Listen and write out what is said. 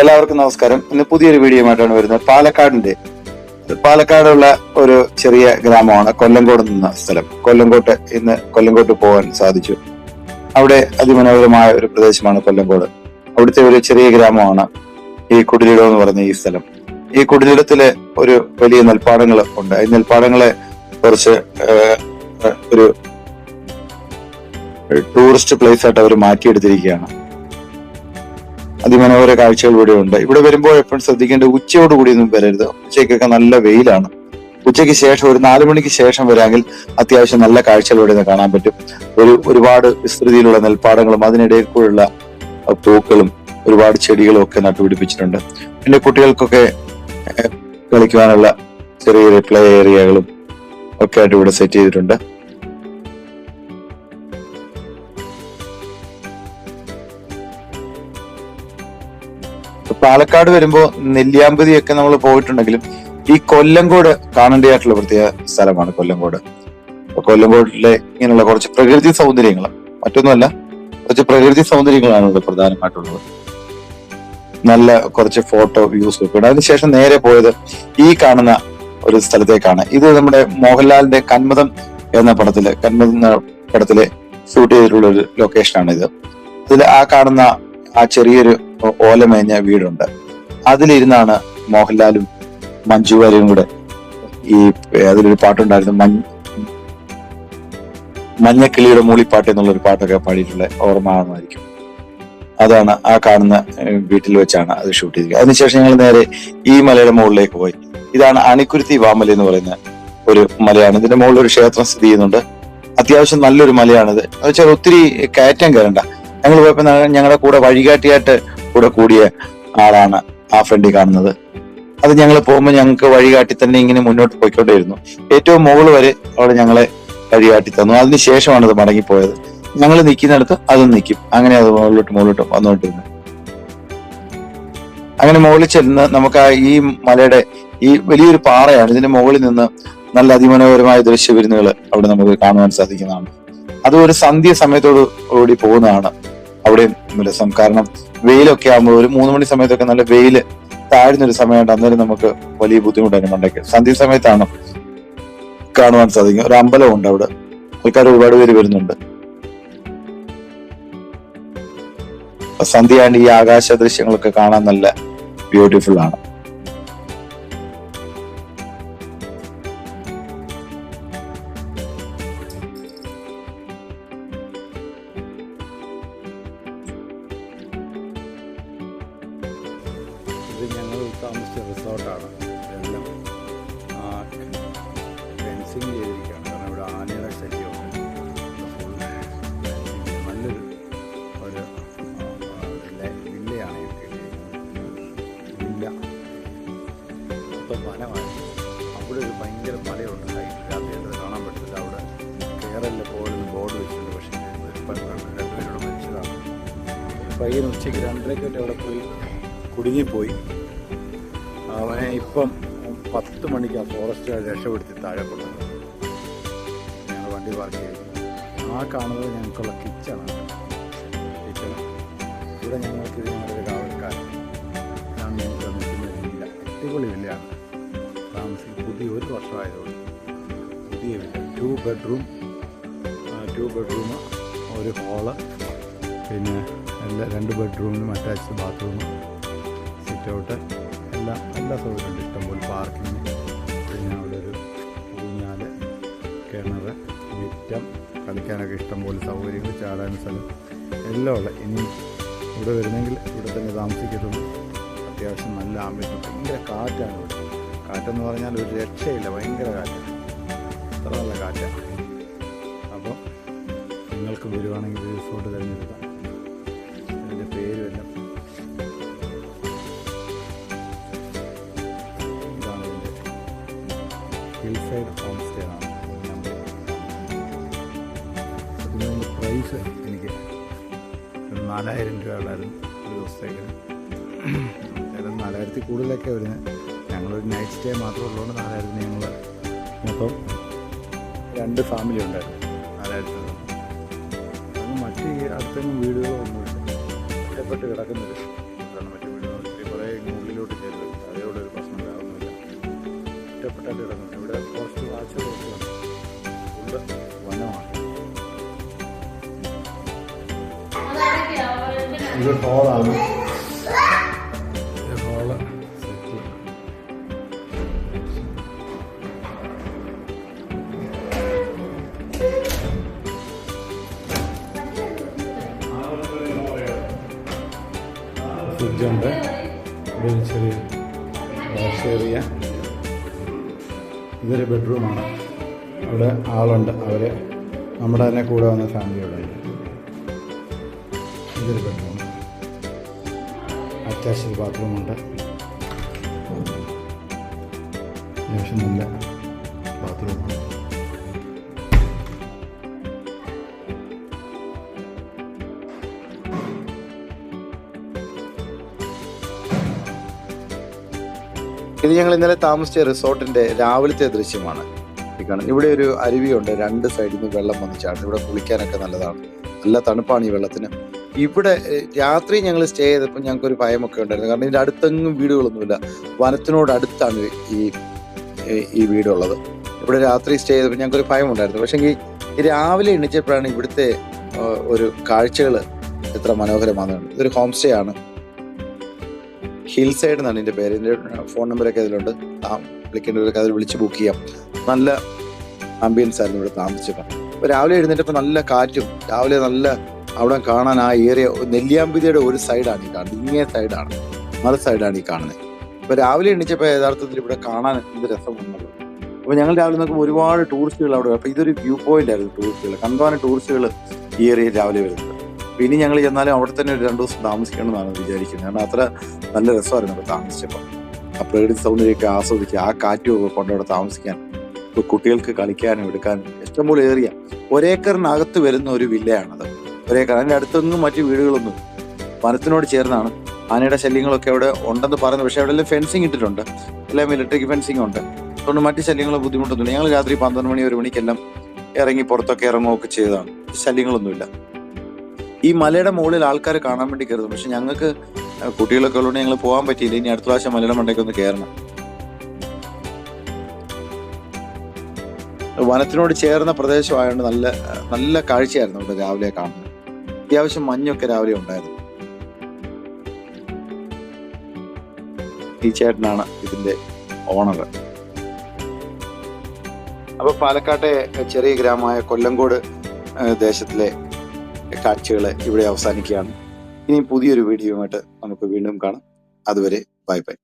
എല്ലാവർക്കും നമസ്കാരം. ഇന്ന് പുതിയൊരു വീഡിയോയുമായിട്ടാണ് വരുന്നത്. പാലക്കാടിന്റെ പാലക്കാടുള്ള ഒരു ചെറിയ ഗ്രാമമാണ് കൊല്ലങ്കോട് എന്ന സ്ഥലം. കൊല്ലങ്കോട്ട് ഇന്ന് കൊല്ലങ്കോട്ട് പോകാൻ സാധിച്ചു. അവിടെ അതിമനോഹരമായ ഒരു പ്രദേശമാണ് കൊല്ലങ്കോട് അവിടുത്തെ ഒരു ചെറിയ ഗ്രാമമാണ് ഈ കുടിലിടം എന്ന് പറയുന്ന ഈ സ്ഥലം. ഈ കുടിലിടത്തിൽ ഒരു വലിയ നെൽപ്പാടങ്ങൾ ഉണ്ട്. ഈ നെൽപ്പാടങ്ങളെ കുറച്ച് ഒരു ടൂറിസ്റ്റ് പ്ലേസ് ആയിട്ട് അവർ മാറ്റിയെടുത്തിരിക്കുകയാണ്. അതിമനോഹര കാഴ്ചകൾ ഇവിടെ ഉണ്ട്. ഇവിടെ വരുമ്പോൾ എപ്പോഴും ശ്രദ്ധിക്കേണ്ട ഉച്ചയോട് കൂടി ഒന്നും വരരുത്. ഉച്ചയ്ക്കൊക്കെ നല്ല വെയിലാണ്. ഉച്ചയ്ക്ക് ശേഷം ഒരു നാലു മണിക്ക് ശേഷം വരാമെങ്കിൽ അത്യാവശ്യം നല്ല കാഴ്ചകൾ ഇവിടെ നിന്ന് കാണാൻ പറ്റും. ഒരു ഒരുപാട് വിസ്തൃതിയിലുള്ള നെൽപ്പാടങ്ങളും അതിനിടയിൽ കൂടെയുള്ള പൂക്കളും ഒരുപാട് ചെടികളും ഒക്കെ നട്ടുപിടിപ്പിച്ചിട്ടുണ്ട്. പിന്നെ കുട്ടികൾക്കൊക്കെ കളിക്കുവാനുള്ള ചെറിയ ചെറിയ പ്ലേ ഏരിയകളും ഒക്കെ ആയിട്ട് ഇവിടെ സെറ്റ് ചെയ്തിട്ടുണ്ട്. പാലക്കാട് വരുമ്പോ നെല്ലിയാമ്പതിയൊക്കെ നമ്മൾ പോയിട്ടുണ്ടെങ്കിലും ഈ കൊല്ലങ്കോട് കാണേണ്ടതായിട്ടുള്ള പ്രത്യേക സ്ഥലമാണ് കൊല്ലംകോട്. കൊല്ലംകോട്ടിലെ ഇങ്ങനെയുള്ള കുറച്ച് പ്രകൃതി സൗന്ദര്യങ്ങൾ മറ്റൊന്നുമല്ല കുറച്ച് പ്രകൃതി സൗന്ദര്യങ്ങളാണ് ഇവിടെ പ്രധാനമായിട്ടുള്ളത്. നല്ല കുറച്ച് ഫോട്ടോ വ്യൂസ് ഒക്കെ ഉണ്ട്. അതിനുശേഷം നേരെ പോയത് ഈ കാണുന്ന ഒരു സ്ഥലത്തേക്കാണ്. ഇത് നമ്മുടെ മോഹൻലാലിന്റെ കന്മതം എന്ന പടത്തിൽ കന്മതം എന്ന പടത്തിൽ ഷൂട്ട് ചെയ്തിട്ടുള്ള ഒരു ലൊക്കേഷനാണ് ഇത് ഇതിൽ ആ കാണുന്ന ആ ചെറിയൊരു ഓലമേഞ്ഞ വീടുണ്ട്. അതിലിരുന്നാണ് മോഹൻലാലും മഞ്ജു വാര്യരും കൂടെ ഈ അതിലൊരു പാട്ടുണ്ടായിരുന്നു മഞ്ഞ മഞ്ഞക്കിളിയുടെ മൂളിപ്പാട്ട് എന്നുള്ള ഒരു പാട്ടൊക്കെ പാടിയിട്ടുള്ള ഓർമ്മ അതാണ് ആ കാണുന്ന വീട്ടിൽ വെച്ചാണ് അത് ഷൂട്ട് ചെയ്തത് അതിനുശേഷം ഞങ്ങൾ നേരെ ഈ മലയുടെ മുകളിലേക്ക് പോയി. ഇതാണ് അണിക്കുരുത്തി വാമല എന്ന് പറയുന്ന ഒരു മലയാണ്. ഇതിന്റെ മുകളിൽ ഒരു ക്ഷേത്രം സ്ഥിതി ചെയ്യുന്നുണ്ട്. അത്യാവശ്യം നല്ലൊരു മലയാണിത്. എന്ന് വെച്ചാൽ ഒത്തിരി കയറ്റം കയറണ്ട. ഞങ്ങൾ പോയപ്പോൾ ഞങ്ങളുടെ കൂടെ വഴികാട്ടിയായിട്ട് കൂടെ കൂടിയ ആളാണ് ആ ഫ്രണ്ടിൽ കാണുന്നത്. അത് ഞങ്ങൾ പോകുമ്പോൾ ഞങ്ങൾക്ക് വഴികാട്ടി തന്നെ ഇങ്ങനെ മുന്നോട്ട് പോയിക്കൊണ്ടേയിരുന്നു. ഏറ്റവും മുകൾ വരെ അവിടെ ഞങ്ങളെ വഴികാട്ടി തന്നു. അതിനുശേഷമാണ് അത് മടങ്ങിപ്പോയത്. ഞങ്ങൾ നിൽക്കുന്നിടത്ത് അതും നിൽക്കും അങ്ങനെ അത് മുകളിലോട്ട് മുകളിലോട്ട് വന്നുകൊണ്ടിരുന്നു. അങ്ങനെ മുകളിൽ ചെന്ന് നമുക്ക് ആ ഈ മലയുടെ ഈ വലിയൊരു പാറയാണ്. ഇതിന്റെ മുകളിൽ നിന്ന് നല്ല അതിമനോഹരമായ ദൃശ്യവിരുന്നുകൾ അവിടെ നമുക്ക് കാണുവാൻ സാധിക്കുന്നതാണ്. അത് ഒരു സന്ധ്യ സമയത്തോടു കൂടി പോകുന്നതാണ്. അവിടെ രസം കാരണം വെയിലൊക്കെ ആകുമ്പോൾ ഒരു മൂന്ന് മണി സമയത്തൊക്കെ നല്ല വെയിൽ താഴ്ന്നൊരു സമയമുണ്ട് അന്നേരം നമുക്ക് വലിയ ബുദ്ധിമുട്ടായിരുന്നു മണ്ടയ്ക്ക്. സന്ധ്യ സമയത്താണ് കാണുവാൻ സാധിക്കും ഒരു അമ്പലമുണ്ട് അവിടെ. ആൾക്കാർ ഒരുപാട് പേര് വരുന്നുണ്ട്. സന്ധ്യയാണ്ട് ഈ ആകാശ ദൃശ്യങ്ങളൊക്കെ കാണാൻ നല്ല ബ്യൂട്ടിഫുൾ ആണ്. താമസിച്ച റിസോർട്ടാണ്. ഇതെല്ലാം ഫെൻസിങ് ചെയ്തിരിക്കുകയാണ്. കാരണം ഇവിടെ ആനയുടെ ശല്യമുണ്ട് നല്ലൊരു ഒരു വില്ലയാണ് വില്ല. ഇപ്പം വനമാണ്. അവിടെ ഒരു ഭയങ്കര മലയുണ്ട്. ഹൈറ്റ് കാണാൻ പറ്റില്ല അവിടെ കേരളിലെ പോലെന്ന് ബോർഡ് വെച്ചിട്ടുണ്ട്. പക്ഷേ രണ്ടുപേരോട് മരിച്ചതാണ്. പയ്യൻ ഉച്ചയ്ക്ക് രണ്ടരയ്ക്കൊക്കെ അവിടെ പോയി കുടുങ്ങിപ്പോയി. അവനെ ഇപ്പം പത്ത് മണിക്ക് ആ ഫോറസ്റ്റ് രക്ഷപ്പെടുത്തി താഴെ കൊള്ളുന്നത് ഞങ്ങൾ വണ്ടി പാർക്ക് ചെയ്തു. ആ കാണുന്നത് ഞങ്ങൾക്കുള്ള കിച്ചണാണ് കിച്ചൺ ഇവിടെ ഞങ്ങൾക്ക് ഞങ്ങളുടെ കാവൽക്കാരൻ. ഞാൻ ഞങ്ങൾക്ക് നിൽക്കുന്ന വില്ല അടിപൊളി വില്ലയാണ് താമസിക്കും പുതിയ ഒരു വർഷമായതുകൊണ്ട് പുതിയ villa two bedroom two bedroom ഒരു ഹോൾ പിന്നെ എല്ലാ രണ്ട് ബെഡ്റൂമിനും അറ്റാച്ച്ഡ് ബാത്റൂം സിറ്റ് ഔട്ട് എല്ലാ എല്ലാ സൗകര്യമുണ്ട് ഇഷ്ടംപോലെ പാർക്കിങ് പിന്നെ അവിടെ ഒരു ഊഞ്ഞാൽ കിണർ മുറ്റം കളിക്കാനൊക്കെ ഇഷ്ടംപോലെ സൗകര്യങ്ങൾ ചാടാൻ സ്ഥലം. എല്ലാം ഉള്ള ഇനി ഇവിടെ വരുന്നെങ്കിൽ ഇവിടെ തന്നെ താമസിക്കത്തുള്ളൂ. അത്യാവശ്യം നല്ല ആംബിയൻസ് ഭയങ്കര കാറ്റാണ് ഇവിടെ. കാറ്റെന്ന് പറഞ്ഞാൽ ഒരു രക്ഷയില്ല. ഭയങ്കര കാറ്റാണ് അത്ര നല്ല കാറ്റാണ്. അപ്പോൾ നിങ്ങൾക്ക് വരുവാണെങ്കിൽ റിസോർട്ട് തിരഞ്ഞെടുക്കാം. സൈഡ് ഹോം സ്റ്റേ ആണ് അതിനുള്ള പ്രൈസ് എനിക്ക് നാലായിരം രൂപയുള്ളായിരുന്നു ഒരു ദിവസത്തേക്ക്. ഏതായാലും നാലായിരത്തി കൂടുതലൊക്കെ വരുന്നത് ഞങ്ങളൊരു നൈറ്റ് സ്റ്റേ മാത്രമേ ഉള്ളതുകൊണ്ട് നാലായിരത്തിന് ഞങ്ങൾ അപ്പം രണ്ട് ഫാമിലി ഉണ്ടായിരുന്നു. നാലായിരത്തി മറ്റ് അടുത്തൊന്നും വീടുകളോ ഒന്നുമില്ല ഒറ്റപ്പെട്ട് കിടക്കുന്നൊരു ഒറ്റപ്പെട്ടായിട്ട് കിടക്കുന്നത് ഇവിടെ ഫോറസ്റ്റ് വാച്ച് ഫുള്ള് വനമാണ് ഇത് ഹോളാണ്. ഹോൾ. ഫ്രിഡ്ജുണ്ട്. ചെറിയ വാഷ് ഏരിയ ഇതൊരു ബെഡ്റൂമാണ്. അവിടെ ആളുണ്ട്. അവർ നമ്മുടെ തന്നെ കൂടെ വന്ന ഫാമിലിയോടെ ഇതൊരു ബെഡ്റൂം. അറ്റാച്ച്ഡ് ബാത്റൂമുണ്ട് അത്യാവശ്യം നല്ല ബാത്റൂമാണ്. ഇത് ഞങ്ങൾ ഇന്നലെ താമസിച്ച റിസോർട്ടിന്റെ രാവിലത്തെ ദൃശ്യമാണ്. ഇവിടെ ഒരു അരുവിയുണ്ട്. രണ്ട് സൈഡിൽ നിന്ന് വെള്ളം വന്ന് ചാടുന്നു. ഇവിടെ കുളിക്കാനൊക്കെ നല്ലതാണ്. നല്ല തണുപ്പാണ് ഈ വെള്ളത്തിന്. ഇവിടെ രാത്രി ഞങ്ങൾ സ്റ്റേ ചെയ്തപ്പോൾ ഞങ്ങൾക്ക് ഒരു ഭയമൊക്കെ ഉണ്ടായിരുന്നു. കാരണം ഇതിന്റെ അടുത്തെങ്ങും വീടുകളൊന്നുമില്ല. വനത്തിനോട് അടുത്താണ് ഈ ഈ- വീടുള്ളത്. ഇവിടെ രാത്രി സ്റ്റേ ചെയ്തപ്പോൾ ഞങ്ങൾക്ക് ഒരു ഭയം ഉണ്ടായിരുന്നു. പക്ഷേ ഈ രാവിലെ എണീച്ചപ്പോഴാണ് ഇവിടുത്തെ ഒരു കാഴ്ചകൾ എത്ര മനോഹരമാണ് ഇതൊരു ഹോം സ്റ്റേ ആണ്. ഹിൽ സൈഡ് എന്നാണ് എന്റെ പേര്. എന്റെ ഫോൺ നമ്പറൊക്കെ അതിലുണ്ട് ആ വിളിക്കേണ്ടവരൊക്കെ അതിൽ വിളിച്ച് ബുക്ക് ചെയ്യാം. നല്ല ആംബിയൻസ് ആയിരുന്നു ഇവിടെ താമസിച്ചപ്പോൾ. അപ്പോൾ രാവിലെ എഴുന്നേറ്റപ്പോൾ നല്ല കാറ്റും രാവിലെ നല്ല അവിടെ കാണാൻ ആ ഏരിയ നെല്ലിയാമ്പതിയുടെ ഒരു സൈഡാണ് ഈ കാണുന്നത്. ഇങ്ങേ സൈഡാണ് മറു സൈഡാണ് ഈ കാണുന്നത്. അപ്പോൾ രാവിലെ എണീച്ചപ്പോൾ യഥാർത്ഥത്തിൽ ഇവിടെ കാണാൻ എന്ത് രസമുണ്ടല്ലോ അപ്പോൾ ഞങ്ങൾ രാവിലെ നോക്കുമ്പോൾ ഒരുപാട് ടൂറിസ്റ്റുകൾ അവിടെ അപ്പോൾ ഇതൊരു വ്യൂ പോയിന്റ് ആയിരുന്നു ടൂറിസ്റ്റുകൾ കണ്ടവാന ടൂറിസ്റ്റുകൾ ഈ ഏരിയയിൽ രാവിലെ വരുന്നത്. ഇനി ഞങ്ങൾ ചെന്നാലും അവിടെ തന്നെ ഒരു രണ്ട് ദിവസം താമസിക്കണമെന്നാണ് വിചാരിക്കുന്നത്. കാരണം അത്ര നല്ല രസമായിരുന്നു അവിടെ താമസിച്ചപ്പോൾ. ആ പ്രകൃതി സൗന്ദര്യമൊക്കെ ആസ്വദിക്കുക ആ കാറ്റും ഒക്കെ കൊണ്ട് അവിടെ താമസിക്കാൻ ഇപ്പൊ കുട്ടികൾക്ക് കളിക്കാനും എടുക്കാനും ഇഷ്ടംപോലെ ഏറിയ ഒരേക്കറിനകത്ത് വരുന്ന ഒരു വില്ലയാണത്. ഒരേക്കർ. അതിന്റെ അടുത്തൊന്നും മറ്റു വീടുകളൊന്നും വനത്തിനോട് ചേർന്നാണ്. ആനയുടെ ശല്യങ്ങളൊക്കെ അവിടെ ഉണ്ടെന്ന് പറയുന്നത് പക്ഷേ അവിടെ എല്ലാം ഫെൻസിങ് ഇട്ടിട്ടുണ്ട്. എല്ലാം ഇലക്ട്രിക് ഫെൻസിങ് ഉണ്ട്. അതുകൊണ്ട് മറ്റു ശല്യങ്ങളും ബുദ്ധിമുട്ടൊന്നുമില്ല. ഞങ്ങൾ രാത്രി പന്ത്രണ്ട് മണി ഒരു മണിക്കെല്ലാം ഇറങ്ങി പുറത്തൊക്കെ ഇറങ്ങുകയൊക്കെ ചെയ്തതാണ്. ശല്യങ്ങളൊന്നുമില്ല. ഈ മലയുടെ മുകളിൽ ആൾക്കാർ കാണാൻ വേണ്ടി കയറുന്നു. പക്ഷെ ഞങ്ങൾക്ക് കുട്ടികളൊക്കെ ഉള്ളതുകൊണ്ട് ഞങ്ങൾ പോകാൻ പറ്റിയില്ല. ഇനി അടുത്ത പ്രാവശ്യം മലയുടെ മണ്ടയ്ക്ക് ഒന്ന് കയറണം. വനത്തിനോട് ചേർന്ന പ്രദേശമായതുകൊണ്ട് നല്ല നല്ല കാഴ്ചയായിരുന്നു ഇവിടെ രാവിലെ കാണുന്നത്. അത്യാവശ്യം മഞ്ഞൊക്കെ രാവിലെ ഉണ്ടായിരുന്നു. ഈ ഇതിന്റെ ഓണർ അപ്പൊ പാലക്കാട്ടെ ചെറിയ ഗ്രാമമായ കൊല്ലങ്കോട് ദേശത്തിലെ കാഴ്ചകൾ ഇവിടെ അവസാനിക്കുകയാണ്. ഇനി പുതിയൊരു വീഡിയോയുമായിട്ട് നമുക്ക് വീണ്ടും കാണാം. അതുവരെ ബൈ ബൈ.